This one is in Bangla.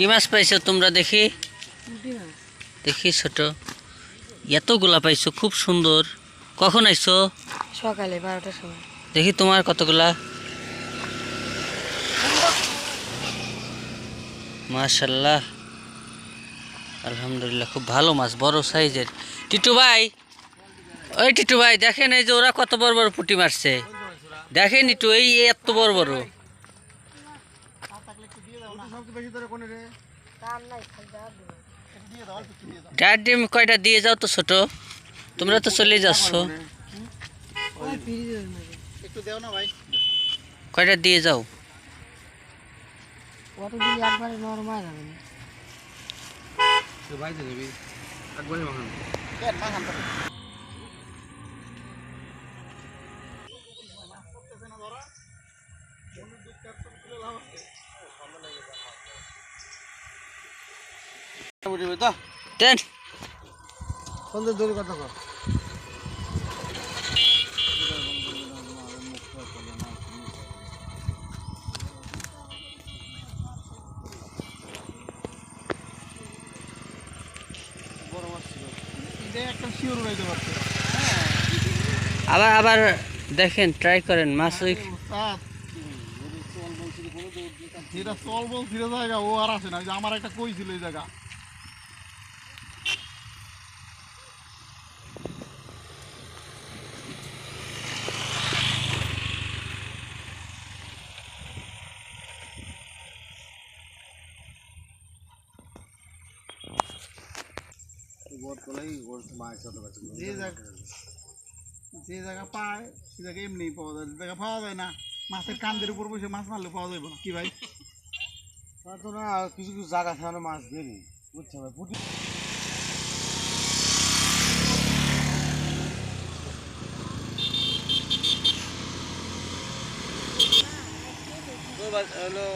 কি মাছ পাইছো তোমরা দেখি? দেখি ছোট। এতগুলা পাইছো খুব সুন্দর। কখন আইছো? সকালে বারোটার সময়। দেখি তোমার কতগুলা। মাশাল্লাহ। আলহামদুলিল্লাহ খুব ভালো মাছ বড় সাইজের। টিটু ভাই ওই টিটু ভাই দেখেন এই যে ওরা কত বড় বড় পুঁটি মারছে। দেখেন একটু এই এত বড় বড়। ডিম কয়টা দিয়ে যাও তো ছোট। তোমরা তো চলে যাচ্ছ। একটু দেও না ভাই। কয়টা দিয়ে যাও? কত দিন একবারে নরমাল হবে না ভাই দিবি একবারই মাখান কেন মাখান তো বুঝবি তো দূর কথা কর আবার আবার দেখেন ট্রাই করেন মাছ ওই যেটা চল বল ফিরে জায়গা ও আর আসে না। ওই যে আমার একটা কই ছিল এই জায়গা। যে জায়গা যে জায়গা পায় সে জায়গা এমনি পাওয়া যায় যে জায়গা পাওয়া যায় না মাছের কান্দের উপর বসে মাছ মারলে পাওয়া যাবে না। কি ভাই? তো না কিছু কিছু জায়গা সেখানে মাছ বেরি বুঝতে হবে পুটি হলো